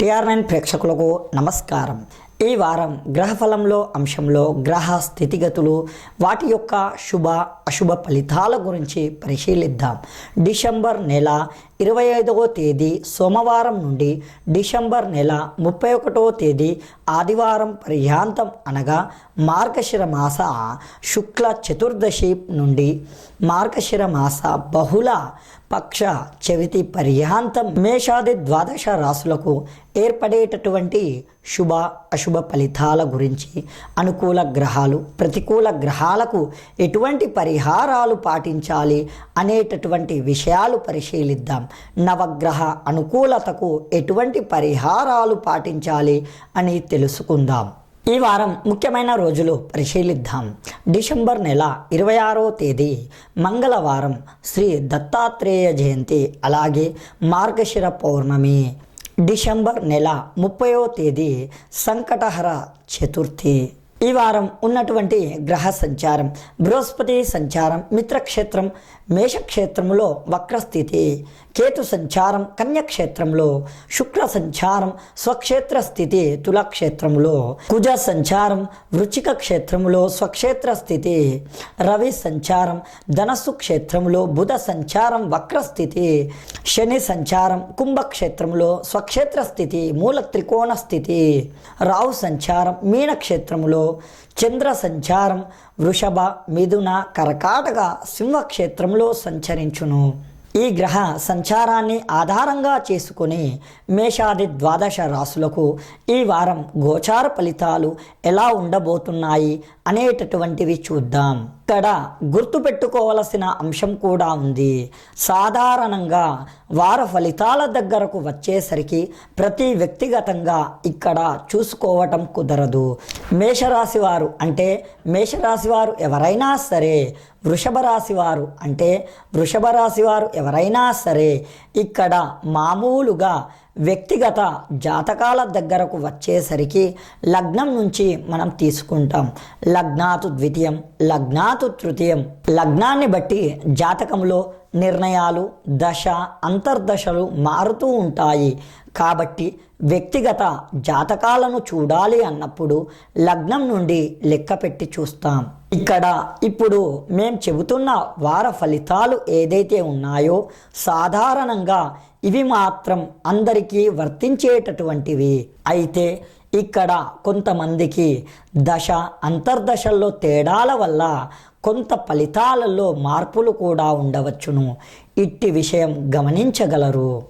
TRN nine ప్రేక్షకులకు నమస్కారం. ఈ వారం గ్రహఫలంలో అంశంలో గ్రహ స్థితిగతులు వాటి యొక్క శుభ అశుభ ఫలితాల గురించి పరిశీలిద్దాం. డిసెంబర్ నెల ఇరవై ఐదవ తేదీ సోమవారం నుండి డిసెంబర్ నెల ముప్పై ఒకటవ తేదీ ఆదివారం పర్యాంతం అనగా మార్గశిర మాస శుక్ల చతుర్దశి నుండి మార్గశిర మాస బహుళ పక్ష చవితి పర్యాంతం మేషాది ద్వాదశ రాసులకు ఏర్పడేటటువంటి శుభ అశుభ ఫలితాల గురించి అనుకూల గ్రహాలు ప్రతికూల గ్రహాలకు ఎటువంటి పరిహారాలు పాటించాలి అనేటటువంటి విషయాలు పరిశీలిద్దాం. నవగ్రహ అనుకూలతకు ఎటువంటి పరిహారాలు పాటించాలి అని తెలుసుకుందాం. ఈ వారం ముఖ్యమైన రోజులు పరిశీలిద్దాం. డిసెంబర్ నెల ఇరవై ఆరో తేదీ మంగళవారం శ్రీ దత్తాత్రేయ జయంతి అలాగే మార్గశిర పౌర్ణమి. డిసెంబర్ నెల ముప్పయో తేదీ సంకటహర చతుర్థి. ఈ వారం ఉన్నటువంటి గ్రహ సంచారం బృహస్పతి సంచారం మిత్రక్షేత్రం మేషక్షేత్రములో వక్రస్థితి. కేతు సంచారం కన్యక్షేత్రంలో శుక్ర సంచారం స్వక్షేత్ర స్థితి తులక్షేత్రంలో కుజ సంచారం వృచిక క్షేత్రములో స్వక్షేత్ర స్థితి రవి సంచారం ధనస్సు క్షేత్రంలో బుధ సంచారం వక్రస్థితి శని సంచారం కుంభక్షేత్రంలో స్వక్షేత్ర స్థితి మూల త్రికోణ స్థితి రావు సంచారం మీనక్షేత్రంలో చంద్ర సంచారం వృషభ మిథున కర్కాటక సింహక్షేత్రంలో సంచరించును. ఈ గ్రహ సంచారాన్ని ఆధారంగా చేసుకుని మేషాది ద్వాదశ రాసులకు ఈ వారం గోచార ఫలితాలు ఎలా ఉండబోతున్నాయి అనేటటువంటివి చూద్దాం. ఇక్కడ గుర్తుపెట్టుకోవలసిన అంశం కూడా ఉంది. సాధారణంగా వార ఫలితాల దగ్గరకు వచ్చేసరికి ప్రతి వ్యక్తిగతంగా ఇక్కడ చూసుకోవటం కుదరదు. మేషరాశి వారు అంటే మేషరాశి వారు ఎవరైనా సరే వృషభ రాశి వారు అంటే వృషభ రాశి వారు ఎవరైనా సరే ఇక్కడ మామూలుగా వ్యక్తిగత జాతకాల దగ్గరకు వచ్చేసరికి లగ్నం నుంచి మనం తీసుకుంటాం. లగ్నాతు ద్వితీయం లగ్నాతు తృతీయం. లగ్నాన్ని బట్టి జాతకంలో నిర్ణయాలు దశ అంతర్దశలు మారుతూ ఉంటాయి. కాబట్టి వ్యక్తిగత జాతకాలను చూడాలి అన్నప్పుడు లగ్నం నుండి లెక్క పెట్టి చూస్తాం. ఇక్కడ ఇప్పుడు మేం చెబుతున్న వార ఫలితాలు ఏదైతే ఉన్నాయో సాధారణంగా ఇవి మాత్రం అందరికీ వర్తించేటటువంటివి. అయితే ఇక్కడ కొంతమందికి దశ అంతర్దశల్లో తేడాల వల్ల కొంత ఫలితాలలో మార్పులు కూడా ఉండవచ్చును. ఇట్టి విషయం గమనించగలరు.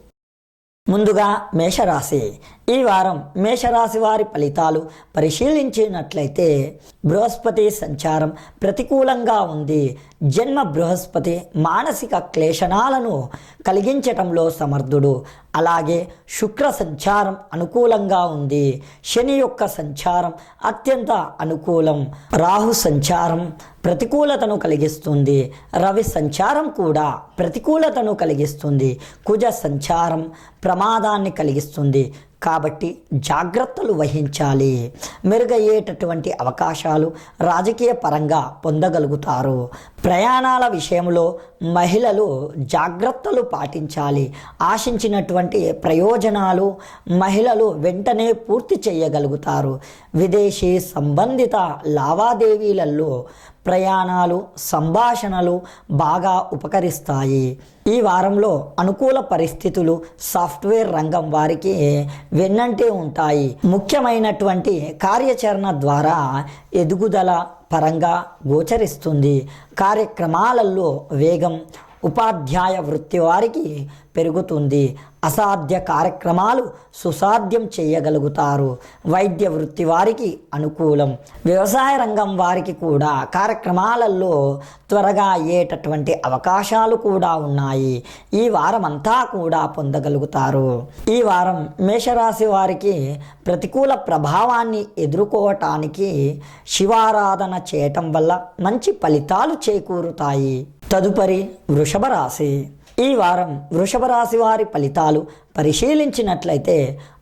ముందుగా మేషరాశి. ఈ వారం మేషరాశి వారి ఫలితాలు పరిశీలించినట్లయితే బృహస్పతి సంచారం ప్రతికూలంగా ఉంది. జన్మ బృహస్పతి మానసిక క్లేశనాలను కలిగించటంలో సమర్థుడు. అలాగే శుక్ర సంచారం అనుకూలంగా ఉంది. శని యొక్క సంచారం అత్యంత అనుకూలం. రాహు సంచారం ప్రతికూలతను కలిగిస్తుంది. రవి సంచారం కూడా ప్రతికూలతను కలిగిస్తుంది. కుజ సంచారం ప్రమాదాన్ని కలిగిస్తుంది. కాబట్టి జాగ్రత్తలు వహించాలి. మెరుగయ్యేటటువంటి అవకాశాలు రాజకీయ పరంగా పొందగలుగుతారు. ప్రయాణాల విషయంలో మహిళలు జాగ్రత్తలు పాటించాలి. ఆశించినటువంటి ప్రయోజనాలు మహిళలు వెంటనే పూర్తి చేయగలుగుతారు. విదేశీ సంబంధిత లావాదేవీలలో ప్రయాణాలు సంభాషణలు బాగా ఉపకరిస్తాయి. ఈ వారంలో అనుకూల పరిస్థితులు సాఫ్ట్వేర్ రంగం వారికి వెన్నంటే ఉంటాయి. ముఖ్యమైనటువంటి కార్యాచరణ ద్వారా ఎదుగుదల పరంగా గోచరిస్తుంది. కార్యక్రమాలలో వేగం ఉపాధ్యాయ వృత్తి వారికి పెరుగుతుంది. అసాధ్య కార్యక్రమాలు సుసాధ్యం చేయగలుగుతారు. వైద్య వృత్తి వారికి అనుకూలం. వ్యవసాయ రంగం వారికి కూడా కార్యక్రమాలలో త్వరగా అయ్యేటటువంటి అవకాశాలు కూడా ఉన్నాయి. ఈ వారం అంతా కూడా పొందగలుగుతారు. ఈ వారం మేషరాశి వారికి ప్రతికూల ప్రభావాన్ని ఎదుర్కోవటానికి శివారాధన చేయటం వల్ల మంచి ఫలితాలు చేకూరుతాయి. తదుపరి వృషభ రాశి ఈ వారం వృషభ రాశి వారి ఫలితాలు పరిశీలించినట్లయితే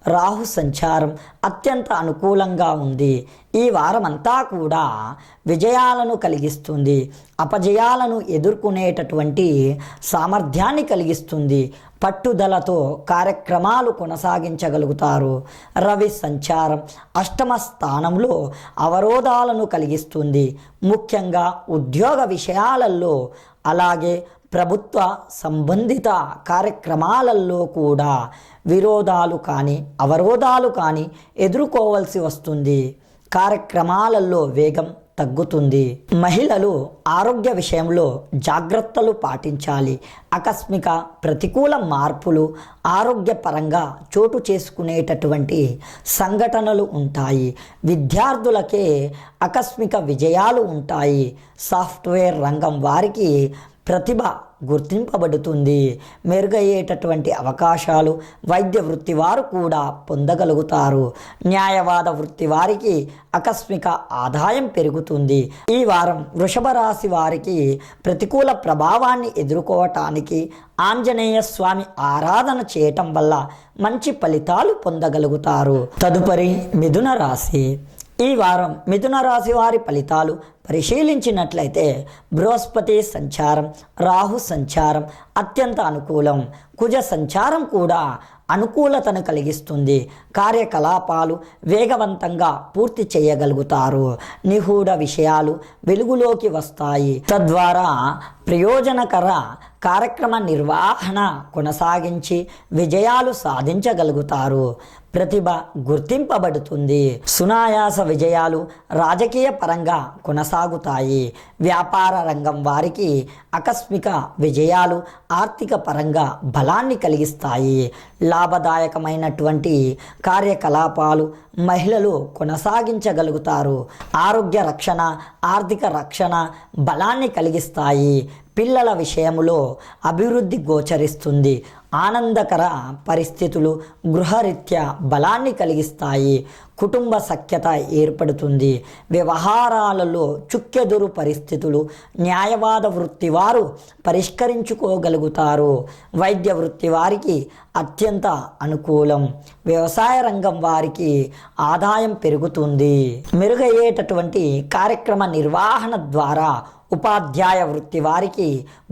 రాహు సంచారం అత్యంత అనుకూలంగా ఉంది. ఈ వారమంతా కూడా విజయాలను కలిగిస్తుంది. అపజయాలను ఎదుర్కొనేటటువంటి సామర్థ్యాన్ని కలిగిస్తుంది. పట్టుదలతో కార్యక్రమాలు కొనసాగించగలుగుతారు. రవి సంచారం అష్టమ స్థానంలో అవరోధాలను కలిగిస్తుంది. ముఖ్యంగా ఉద్యోగ విషయాలలో అలాగే ప్రభుత్వ సంబంధిత కార్యక్రమాలలో కూడా విరోధాలు కానీ అవరోధాలు కానీ ఎదుర్కోవాల్సి వస్తుంది. కార్యక్రమాలలో వేగం తగ్గుతుంది. మహిళలు ఆరోగ్య విషయంలో జాగ్రత్తలు పాటించాలి. ఆకస్మిక ప్రతికూల మార్పులు ఆరోగ్యపరంగా చోటు చేసుకునేటటువంటి సంఘటనలు ఉంటాయి. విద్యార్థులకే ఆకస్మిక విజయాలు ఉంటాయి. సాఫ్ట్వేర్ రంగం వారికి ప్రతిభ గుర్తింపబడుతుంది. మెరుగయ్యేటటువంటి అవకాశాలు వైద్య వృత్తి వారు కూడా పొందగలుగుతారు. న్యాయవాద వృత్తి వారికి ఆకస్మిక ఆదాయం పెరుగుతుంది. ఈ వారం వృషభ రాశి వారికి ప్రతికూల ప్రభావాన్ని ఎదుర్కోవటానికి ఆంజనేయ స్వామి ఆరాధన చేయటం వల్ల మంచి ఫలితాలు పొందగలుగుతారు. తదుపరి మిథున రాశి. ఈ వారం మిథున రాశి వారి ఫలితాలు పరిశీలించినట్లయితే బృహస్పతి సంచారం రాహు సంచారం అత్యంత అనుకూలం. కుజ సంచారం కూడా అనుకూలతను కలిగిస్తుంది. కార్యకలాపాలు వేగవంతంగా పూర్తి చేయగలుగుతారు. నిగూఢ విషయాలు వెలుగులోకి వస్తాయి. తద్వారా ప్రయోజనకర కార్యక్రమ నిర్వహణ కొనసాగించి విజయాలు సాధించగలుగుతారు. ప్రతిభ గుర్తింపబడుతుంది. సునాయాస విజయాలు రాజకీయ పరంగా కొనసాగుతాయి. వ్యాపార రంగం వారికి ఆకస్మిక విజయాలు ఆర్థిక పరంగా బలాన్ని కలిగిస్తాయి. లాభదాయకమైనటువంటి కార్యకలాపాలు మహిళలు కొనసాగించగలుగుతారు. ఆరోగ్య రక్షణ ఆర్థిక రక్షణ బలాన్ని కలిగిస్తాయి. పిల్లల విషయంలో అభివృద్ధి గోచరిస్తుంది. ఆనందకర పరిస్థితులు గృహరీత్యా బలాన్ని కలిగిస్తాయి. కుటుంబ సఖ్యత ఏర్పడుతుంది. వ్యవహారాలలో చుక్కెదురు పరిస్థితులు న్యాయవాద వృత్తి వారు పరిష్కరించుకోగలుగుతారు. వైద్య వృత్తి వారికి అత్యంత అనుకూలం. వ్యవసాయ రంగం వారికి ఆదాయం పెరుగుతుంది. మెరుగయ్యేటటువంటి కార్యక్రమ నిర్వహణ ద్వారా ఉపాధ్యాయ వృత్తి వారికి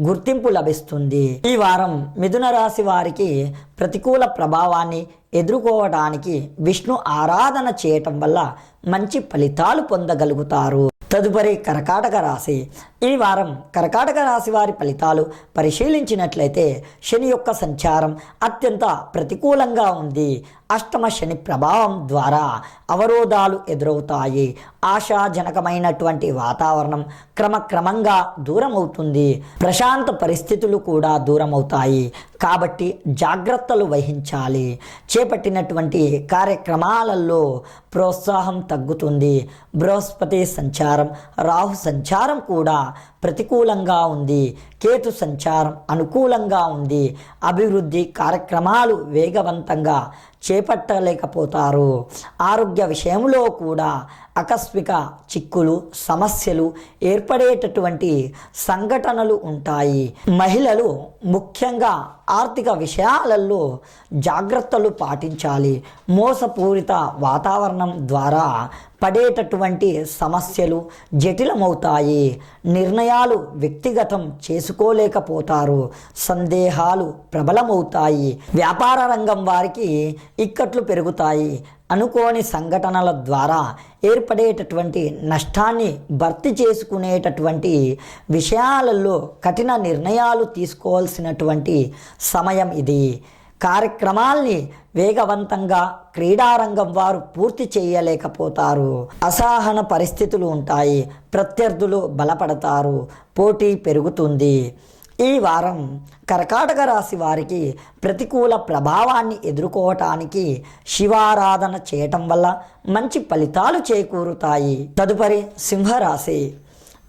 గుర్తింపు లభిస్తుంది. ఈ వారం మిథున రాశి వారికి ప్రతికూల ప్రభావాన్ని ఎదుర్కోవడానికి విష్ణు ఆరాధన చేయటం వల్ల మంచి ఫలితాలు పొందగలుగుతారు. తదుపరి కర్కాటక రాశి. ఈ వారం కర్కాటక రాశి వారి ఫలితాలు పరిశీలించినట్లయితే శని యొక్క సంచారం అత్యంత ప్రతికూలంగా ఉంది. అష్టమ శని ప్రభావం ద్వారా అవరోధాలు ఎదురవుతాయి. ఆశాజనకమైనటువంటి వాతావరణం క్రమక్రమంగా దూరం అవుతుంది ప్రశాంత పరిస్థితులు కూడా దూరం అవుతాయి కాబట్టి జాగ్రత్తలు వహించాలి. చేపట్టినటువంటి కార్యక్రమాలలో ప్రోత్సాహం తగ్గుతుంది. బృహస్పతి సంచారం రాహు సంచారం కూడా ప్రతికూలంగా ఉంది. కేతు సంచారం అనుకూలంగా ఉంది. అభివృద్ధి కార్యక్రమాలు వేగవంతంగా చేపట్టలేకపోతారు. ఆరోగ్య విషయంలో కూడా ఆకస్మిక చిక్కులు సమస్యలు ఏర్పడేటటువంటి సంఘటనలు ఉంటాయి. మహిళలు ముఖ్యంగా ఆర్థిక విషయాలలో జాగ్రత్తలు పాటించాలి. మోసపూరిత వాతావరణం ద్వారా పడేటటువంటి సమస్యలు జటిలమవుతాయి. నిర్ణయాలు వ్యక్తిగతం చేసుకోలేకపోతారు. సందేహాలు ప్రబలమవుతాయి. వ్యాపార రంగం వారికి ఇక్కట్లు పెరుగుతాయి. అనుకోని సంఘటనల ద్వారా ఏర్పడేటటువంటి నష్టాన్ని భర్తీ చేసుకునేటటువంటి విషయాలలో కఠిన నిర్ణయాలు తీసుకోవాల్సినటువంటి సమయం ఇది. కార్యక్రమాల్ని వేగవంతంగా క్రీడారంగం వారు పూర్తి చేయలేకపోతారు. అసహన పరిస్థితులు ఉంటాయి. ప్రత్యర్థులు బలపడతారు. పోటీ పెరుగుతుంది. ఈ వారం కర్కాటక రాశి వారికి ప్రతికూల ప్రభావాన్ని ఎదుర్కోవటానికి శివారాధన చేయటం వల్ల మంచి ఫలితాలు చేకూరుతాయి. తదుపరి సింహరాశి.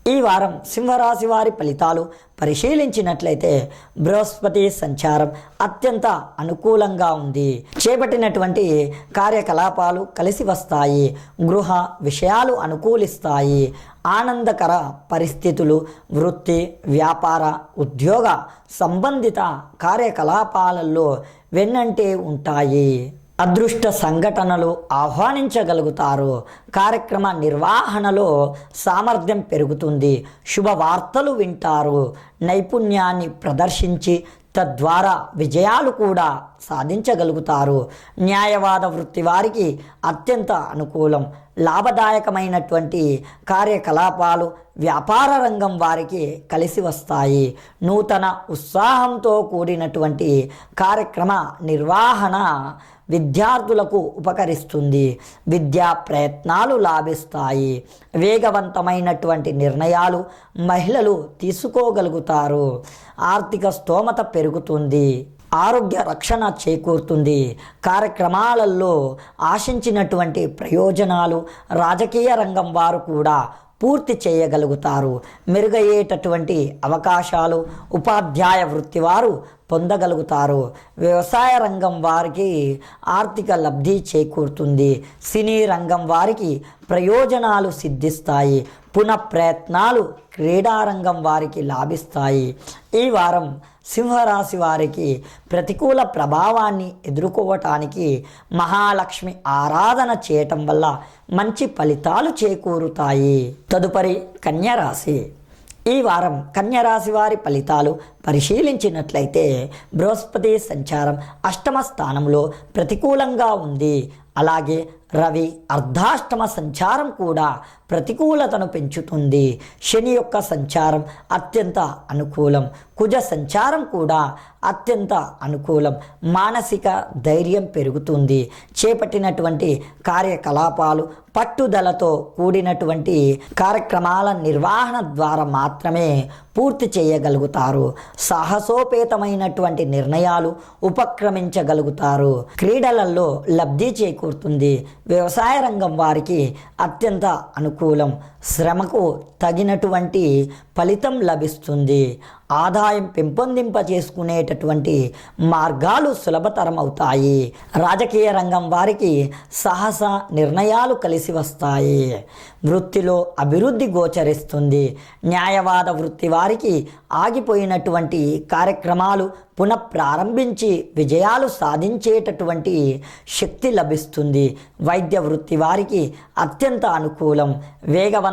ఈ వారం సింహరాశి వారి ఫలితాలు పరిశీలించినట్లయితే బృహస్పతి సంచారం అత్యంత అనుకూలంగా ఉంది. చేపట్టినటువంటి కార్యకలాపాలు కలిసి వస్తాయి. గృహ విషయాలు అనుకూలిస్తాయి. ఆనందకర పరిస్థితులు వృత్తి వ్యాపార ఉద్యోగ సంబంధిత కార్యకలాపాలలో వెన్నంటే ఉంటాయి. అదృష్ట సంఘటనలు ఆహ్వానించగలుగుతారు. కార్యక్రమ నిర్వహణలో సామర్థ్యం పెరుగుతుంది. శుభవార్తలు వింటారు. నైపుణ్యాన్ని ప్రదర్శించి తద్వారా విజయాలు కూడా సాధించగలుగుతారు. న్యాయవాద వృత్తి వారికి అత్యంత అనుకూలం. లాభదాయకమైనటువంటి కార్యకలాపాలు వ్యాపార రంగం వారికి కలిసి వస్తాయి. నూతన ఉత్సాహంతో కూడినటువంటి కార్యక్రమ నిర్వహణ విద్యార్థులకు ఉపకరిస్తుంది. విద్యా ప్రయత్నాలు లాభిస్తాయి. వేగవంతమైనటువంటి నిర్ణయాలు మహిళలు తీసుకోగలుగుతారు. ఆర్థిక స్తోమత పెరుగుతుంది. ఆరోగ్య రక్షణ చేకూరుతుంది. కార్యక్రమాలలో ఆశించినటువంటి ప్రయోజనాలు రాజకీయ రంగం వారు కూడా పూర్తి చేయగలుగుతారు. మెరుగయ్యేటటువంటి అవకాశాలు ఉపాధ్యాయ వృత్తి వారు పొందగలుగుతారు. వ్యవసాయ రంగం వారికి ఆర్థిక లబ్ధి చేకూరుతుంది. సినీ రంగం వారికి ప్రయోజనాలు సిద్ధిస్తాయి. పునః ప్రయత్నాలు క్రీడారంగం వారికి లాభిస్తాయి. ఈ వారం సింహరాశి వారికి ప్రతికూల ప్రభావాన్ని ఎదుర్కోవటానికి మహాలక్ష్మి ఆరాధన చేయటం వల్ల మంచి ఫలితాలు చేకూరుతాయి. తదుపరి కన్యరాశి. ఈ వారం కన్యరాశి వారి ఫలితాలు పరిశీలించినట్లయితే బృహస్పతి సంచారం అష్టమ స్థానంలో ప్రతికూలంగా ఉంది. అలాగే రవి అర్ధాష్టమ సంచారం కూడా ప్రతికూలతను పెంచుతుంది. శని యొక్క సంచారం అత్యంత అనుకూలం. కుజ సంచారం కూడా అత్యంత అనుకూలం. మానసిక ధైర్యం పెరుగుతుంది. చేపట్టినటువంటి కార్యకలాపాలు పట్టుదలతో కూడినటువంటి కార్యక్రమాల నిర్వహణ ద్వారా మాత్రమే పూర్తి చేయగలుగుతారు. సాహసోపేతమైనటువంటి నిర్ణయాలు ఉపక్రమించగలుగుతారు. క్రీడలలో లబ్ధి చేకూరుతుంది. వ్యవసాయ రంగం వారికి అత్యంత అనుకూలం శ్రమకు తగినటువంటి ఫలితం లభిస్తుంది. ఆదాయం పెంపొందింప చేసుకునేటటువంటి మార్గాలు సులభతరం అవుతాయి రాజకీయ రంగం వారికి సాహస నిర్ణయాలు కలిసి వస్తాయి. వృత్తిలో అభివృద్ధి గోచరిస్తుంది. న్యాయవాద వృత్తి వారికి ఆగిపోయినటువంటి కార్యక్రమాలు పునఃప్రారంభించి విజయాలు సాధించేటటువంటి శక్తి లభిస్తుంది. వైద్య వృత్తి వారికి అత్యంత అనుకూలం.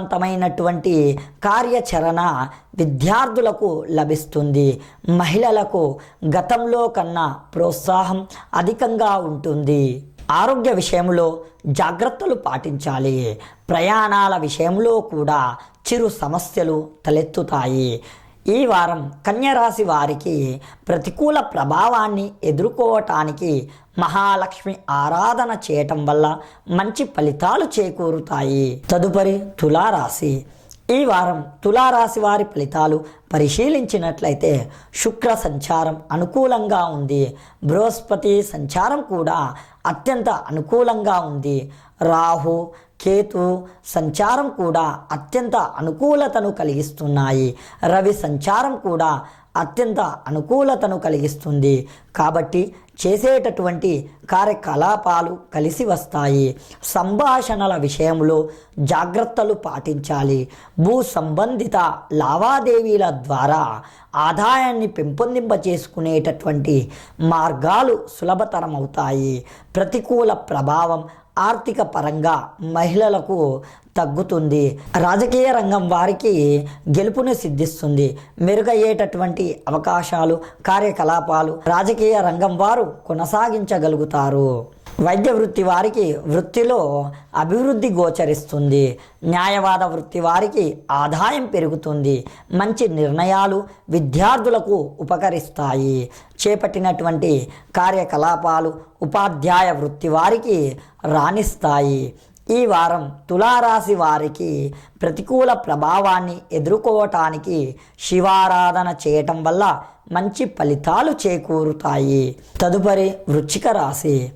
విజయవంతమైనటువంటి కార్యాచరణ విద్యార్థులకు లభిస్తుంది. మహిళలకు గతంలో కన్నా ప్రోత్సాహం అధికంగా ఉంటుంది. ఆరోగ్య విషయంలో జాగ్రత్తలు పాటించాలి. ప్రయాణాల విషయంలో కూడా చిరు సమస్యలు తలెత్తుతాయి. ఈ వారం కన్యరాశి వారికి ప్రతికూల ప్రభావాన్ని ఎదుర్కోవటానికి మహాలక్ష్మి ఆరాధన చేయటం వల్ల మంచి ఫలితాలు చేకూరుతాయి. తదుపరి తులారాశి. ఈ వారం తులారాశి వారి ఫలితాలు పరిశీలించినట్లయితే శుక్ర సంచారం అనుకూలంగా ఉంది. బృహస్పతి సంచారం కూడా అత్యంత అనుకూలంగా ఉంది. రాహు కేతు సంచారం కూడా అత్యంత అనుకూలతను కలిగిస్తున్నాయి. రవి సంచారం కూడా అత్యంత అనుకూలతను కలిగిస్తుంది. కాబట్టి చేసేటటువంటి కార్యకలాపాలు కలిసి వస్తాయి. సంభాషణల విషయంలో జాగ్రత్తలు పాటించాలి. భూ సంబంధిత లావాదేవీల ద్వారా ఆదాయాన్ని పెంపొందింప చేసుకునేటటువంటి మార్గాలు సులభతరం అవుతాయి ప్రతికూల ప్రభావం ఆర్థిక పరంగా మహిళలకు తగ్గుతుంది. రాజకీయ రంగం వారికి గెలుపుని సిద్ధిస్తుంది. మెరుగయ్యేటటువంటి అవకాశాలు కార్యకలాపాలు రాజకీయ రంగం వారు కొనసాగించగలుగుతారు. వైద్య వృత్తి వారికి వృత్తిలో అభివృద్ధి గోచరిస్తుంది. న్యాయవాద వృత్తి వారికి ఆదాయం పెరుగుతుంది. మంచి నిర్ణయాలు విద్యార్థులకు ఉపకరిస్తాయి. చేపట్టినటువంటి కార్యకలాపాలు ఉపాధ్యాయ వృత్తి వారికి రాణిస్తాయి. ఈ వారం తులారాశి వారికి ప్రతికూల ప్రభావాన్ని ఎదుర్కోవటానికి శివారాధన చేయటం వల్ల మంచి ఫలితాలు చేకూరుతాయి. తదుపరి వృచ్చిక రాశి.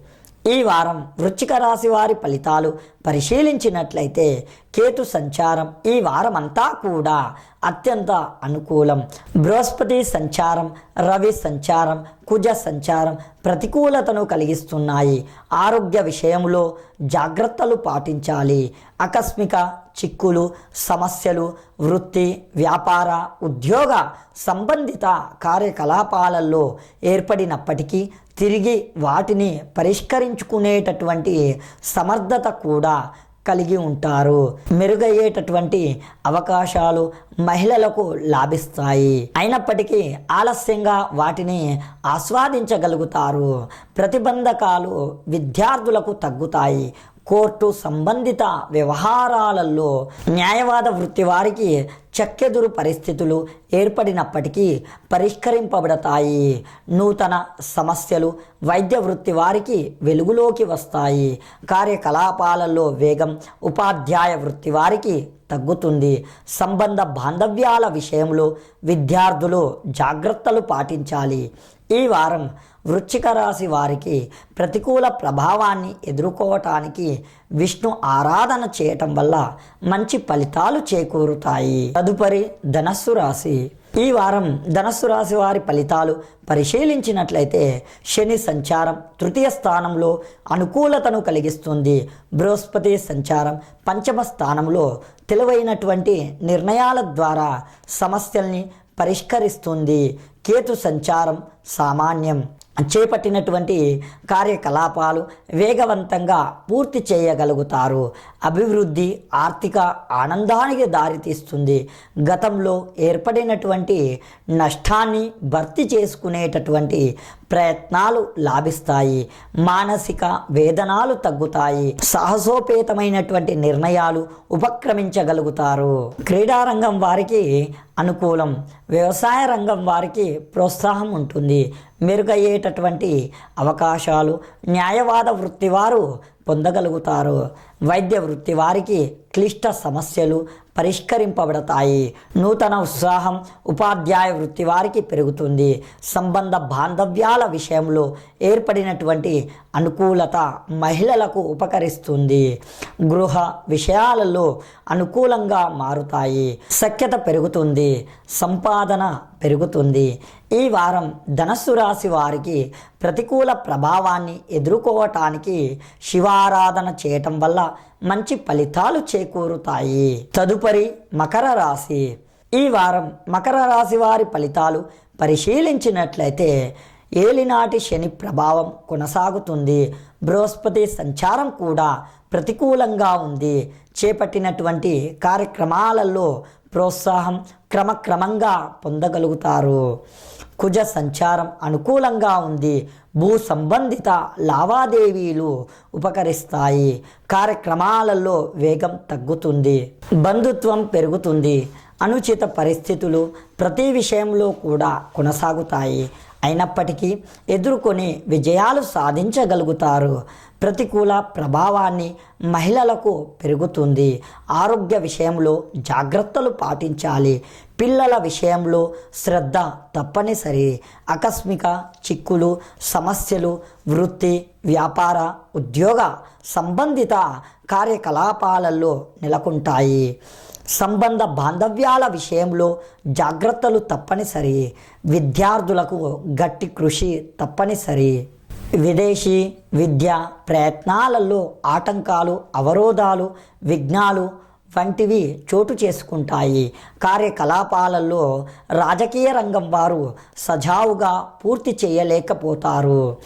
ఈ వారం వృచ్చిక రాశి వారి ఫలితాలు పరిశీలించినట్లయితే కేతు సంచారం ఈ వారం అంతా కూడా అత్యంత అనుకూలం. బృహస్పతి సంచారం రవి సంచారం కుజ సంచారం ప్రతికూలతను కలిగిస్తున్నాయి. ఆరోగ్య విషయంలో జాగ్రత్తలు పాటించాలి. ఆకస్మిక చిక్కులు సమస్యలు వృత్తి వ్యాపార ఉద్యోగ సంబంధిత కార్యకలాపాలలో ఏర్పడినప్పటికీ తిరిగి వాటిని పరిష్కరించుకునేటటువంటి సమర్థత కూడా కలిగి ఉంటారు. మెరుగయ్యేటటువంటి అవకాశాలు మహిళలకు లాభిస్తాయి. అయినప్పటికీ ఆలస్యంగా వాటిని ఆస్వాదించగలుగుతారు. ప్రతిబంధకాలు విద్యార్థులకు తగ్గుతాయి. కోర్టు సంబంధిత వ్యవహారాలలో న్యాయవాద వృత్తి వారికి చెక్కెదురు పరిస్థితులు ఏర్పడినప్పటికీ పరిష్కరింపబడతాయి. నూతన సమస్యలు వైద్య వృత్తి వారికి వెలుగులోకి వస్తాయి. కార్యకలాపాలలో వేగం ఉపాధ్యాయ వృత్తి వారికి తగ్గుతుంది. సంబంధ బాంధవ్యాల విషయంలో విద్యార్థులు జాగ్రత్తలు పాటించాలి. ఈ వారం వృశ్చిక రాశి వారికి ప్రతికూల ప్రభావాన్ని ఎదుర్కోవటానికి విష్ణు ఆరాధన చేయటం వల్ల మంచి ఫలితాలు చేకూరుతాయి. తదుపరి ధనస్సు రాశి. ఈ వారం ధనస్సు రాశి వారి ఫలితాలు పరిశీలించినట్లయితే శని సంచారం తృతీయ స్థానంలో అనుకూలతను కలిగిస్తుంది. బృహస్పతి సంచారం పంచమ స్థానంలో తెలివైనటువంటి నిర్ణయాల ద్వారా సమస్యల్ని పరిష్కరిస్తుంది. కేతు సంచారం సామాన్యం. చేపట్టినటువంటి కార్యకలాపాలు వేగవంతంగా పూర్తి చేయగలుగుతారు. అభివృద్ధి ఆర్థిక ఆనందానికి దారితీస్తుంది. గతంలో ఏర్పడినటువంటి నష్టాన్ని భర్తీ చేసుకునేటటువంటి ప్రయత్నాలు లాభిస్తాయి. మానసిక వేదనాలు తగ్గుతాయి. సాహసోపేతమైనటువంటి నిర్ణయాలు ఉపక్రమించగలుగుతారు. క్రీడారంగం వారికి అనుకూలం. వ్యవసాయ రంగం వారికి ప్రోత్సాహం ఉంటుంది. మెరుగయ్యేటటువంటి అవకాశాలు న్యాయవాద వృత్తి వారు పొందగలుగుతారు. వైద్య వృత్తి వారికి క్లిష్ట సమస్యలు పరిష్కరింపబడతాయి. నూతన ఉత్సాహం ఉపాధ్యాయ వృత్తి వారికి పెరుగుతుంది. సంబంధ బాంధవ్యాల విషయంలో ఏర్పడినటువంటి అనుకూలత మహిళలకు ఉపకరిస్తుంది. గృహ విషయాలలో అనుకూలంగా మారుతాయి. సఖ్యత పెరుగుతుంది. సంపాదన పెరుగుతుంది. ఈ వారం ధనస్సు రాశి వారికి ప్రతికూల ప్రభావాన్ని ఎదుర్కోవటానికి శివారాధన చేయటం వల్ల మంచి ఫలితాలు చేకూరుతాయి. తదుపరి మకర రాశి. ఈ వారం మకర రాశి వారి ఫలితాలు పరిశీలించినట్లయితే ఏలినాటి శని ప్రభావం కొనసాగుతుంది. బృహస్పతి సంచారం కూడా ప్రతికూలంగా ఉంది. చేపట్టినటువంటి కార్యక్రమాలలో ప్రోత్సాహం క్రమక్రమంగా పొందగలుగుతారు. కుజ సంచారం అనుకూలంగా ఉంది. భూ సంబంధిత లావాదేవీలు ఉపకరిస్తాయి. కార్యక్రమాలలో వేగం తగ్గుతుంది. బంధుత్వం పెరుగుతుంది. అనుచిత పరిస్థితులు ప్రతి విషయంలో కూడా కొనసాగుతాయి. అయినప్పటికీ ఎదుర్కొని విజయాలు సాధించగలుగుతారు. ప్రతికూల ప్రభావాన్ని మహిళలకు పెరుగుతుంది. ఆరోగ్య విషయంలో జాగ్రత్తలు పాటించాలి. పిల్లల విషయంలో శ్రద్ధ తప్పనిసరి. ఆకస్మిక చిక్కులు సమస్యలు వృత్తి వ్యాపార ఉద్యోగ సంబంధిత కార్యకలాపాలలో నెలకొంటాయి. సంబంధ బాంధవ్యాల విషయంలో జాగ్రత్తలు తప్పనిసరి. విద్యార్థులకు గట్టి కృషి తప్పనిసరి. విదేశీ విద్య ప్రయత్నాలలో ఆటంకాలు అవరోధాలు విఘ్నాలు వంటివి చోటు చేసుకుంటాయి. కార్యకలాపాలలో రాజకీయ రంగం వారు సజావుగా పూర్తి చేయలేకపోతారు.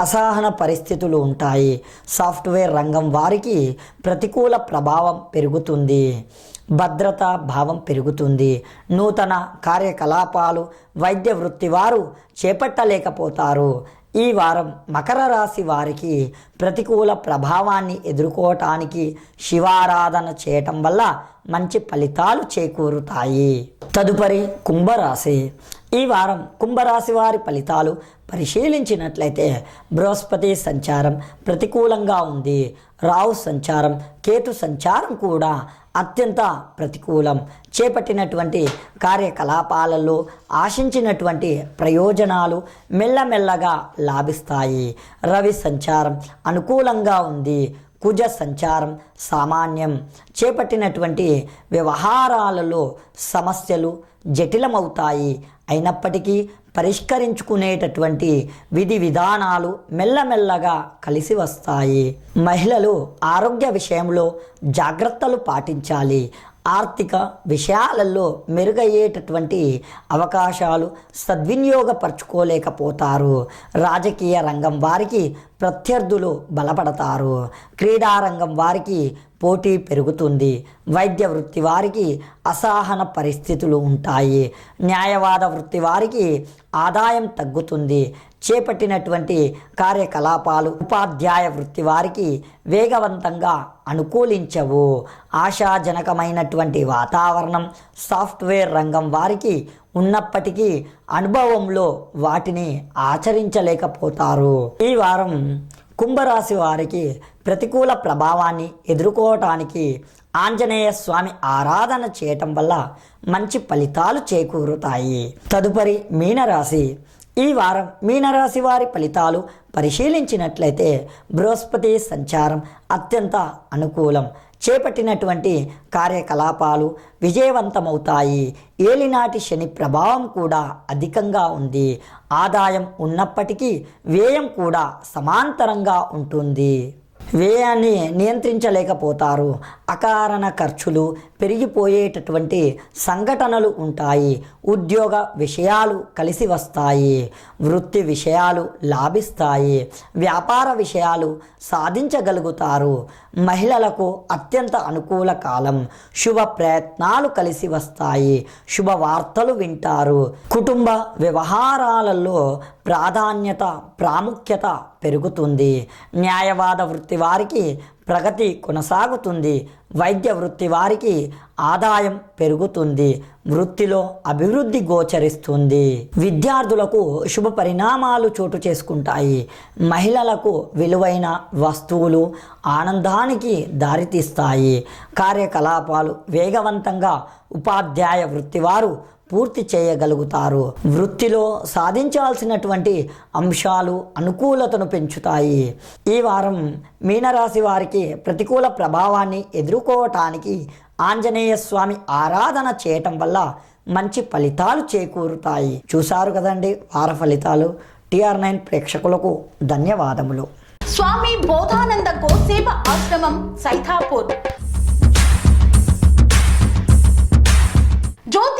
అసహన పరిస్థితులు ఉంటాయి. సాఫ్ట్వేర్ రంగం వారికి ప్రతికూల ప్రభావం పెరుగుతుంది. భద్రతా భావం పెరుగుతుంది. నూతన కార్యకలాపాలు వైద్య వృత్తి వారు చేపట్టలేకపోతారు. ఈ వారం మకర రాశి వారికి ప్రతికూల ప్రభావాన్ని ఎదుర్కోవటానికి శివారాధన చేయటం వల్ల మంచి ఫలితాలు చేకూరుతాయి. తదుపరి కుంభరాశి. ఈ వారం కుంభరాశి వారి ఫలితాలు పరిశీలించినట్లయితే బృహస్పతి సంచారం ప్రతికూలంగా ఉంది. రావు సంచారం కేతు సంచారం కూడా అత్యంత ప్రతికూలం. చేపట్టినటువంటి కార్యకలాపాలలో ఆశించినటువంటి ప్రయోజనాలు మెల్లమెల్లగా లాభిస్తాయి. రవి సంచారం అనుకూలంగా ఉంది. కుజ సంచారం సామాన్యం. చేపట్టినటువంటి వ్యవహారాలలో సమస్యలు జటిలమవుతాయి. అయినప్పటికీ పరిష్కరించుకునేటటువంటి విధి విధానాలు మెల్లమెల్లగా కలిసి వస్తాయి. మహిళలు ఆరోగ్య విషయంలో జాగ్రత్తలు పాటించాలి. ఆర్థిక విషయాలలో మెరుగయ్యేటటువంటి అవకాశాలు సద్వినియోగపరచుకోలేకపోతారు. రాజకీయ రంగం వారికి ప్రత్యర్థులు బలపడతారు. క్రీడా రంగం వారికి పోటీ పెరుగుతుంది. వైద్య వృత్తి వారికి అసహన పరిస్థితులు ఉంటాయి. న్యాయవాద వృత్తి వారికి ఆదాయం తగ్గుతుంది. చేపట్టినటువంటి కార్యకలాపాలు ఉపాధ్యాయ వృత్తి వారికి వేగవంతంగా అనుకూలించవు. ఆశాజనకమైనటువంటి వాతావరణం సాఫ్ట్వేర్ రంగం వారికి ఉన్నప్పటికీ అనుభవంలో వాటిని ఆచరించలేకపోతారు. ఈ వారం కుంభరాశి వారికి ప్రతికూల ప్రభావాన్ని ఎదుర్కోవటానికి ఆంజనేయ స్వామి ఆరాధన చేయటం వల్ల మంచి ఫలితాలు చేకూరుతాయి. తదుపరి మీనరాశి ఈ వారం మీనరాశి వారి ఫలితాలు పరిశీలించినట్లయితే బృహస్పతి సంచారం అత్యంత అనుకూలం. చేపట్టినటువంటి కార్యకలాపాలు విజయవంతమవుతాయి. ఏలినాటి శని ప్రభావం కూడా అధికంగా ఉంది. ఆదాయం ఉన్నప్పటికీ వ్యయం కూడా సమాంతరంగా ఉంటుంది. వ్యయాన్ని నియంత్రించలేకపోతారు. అకారణ ఖర్చులు పెరిగిపోయేటటువంటి సంఘటనలు ఉంటాయి. ఉద్యోగ విషయాలు కలిసి వస్తాయి. వృత్తి విషయాలు లాభిస్తాయి. వ్యాపార విషయాలు సాధించగలుగుతారు. మహిళలకు అత్యంత అనుకూల కాలం. శుభ ప్రయత్నాలు కలిసి వస్తాయి. శుభ వార్తలు వింటారు. కుటుంబ వ్యవహారాలలో ప్రాధాన్యత ప్రాముఖ్యత పెరుగుతుంది. న్యాయవాద వృత్తి వారికి ప్రగతి కొనసాగుతుంది. వైద్య వృత్తి వారికి ఆదాయం పెరుగుతుంది వృత్తిలో అభివృద్ధి గోచరిస్తుంది. విద్యార్థులకు శుభ పరిణామాలు చోటు చేసుకుంటాయి. మహిళలకు విలువైన వస్తువులు ఆనందానికి దారితీస్తాయి. కార్యకలాపాలు వేగవంతంగా ఉపాధ్యాయ వృత్తివారు పూర్తి చేయగలుగుతారు. వృత్తిలో సాధించాల్సినటువంటి అంశాలు అనుకూలతను పెంచుతాయి. ఈ వారం మీనరాశి వారికి ప్రతికూల ప్రభావాన్ని ఎదుర్కోవటానికి ఆంజనేయ స్వామి ఆరాధన చేయటం వల్ల మంచి ఫలితాలు చేకూరుతాయి. చూశారు కదండి వార ఫలితాలు. టిఆర్ నైన్ ప్రేక్షకులకు ధన్యవాదములు. స్వామి బోధానంద గోసేవ ఆశ్రమం సైథాపూర్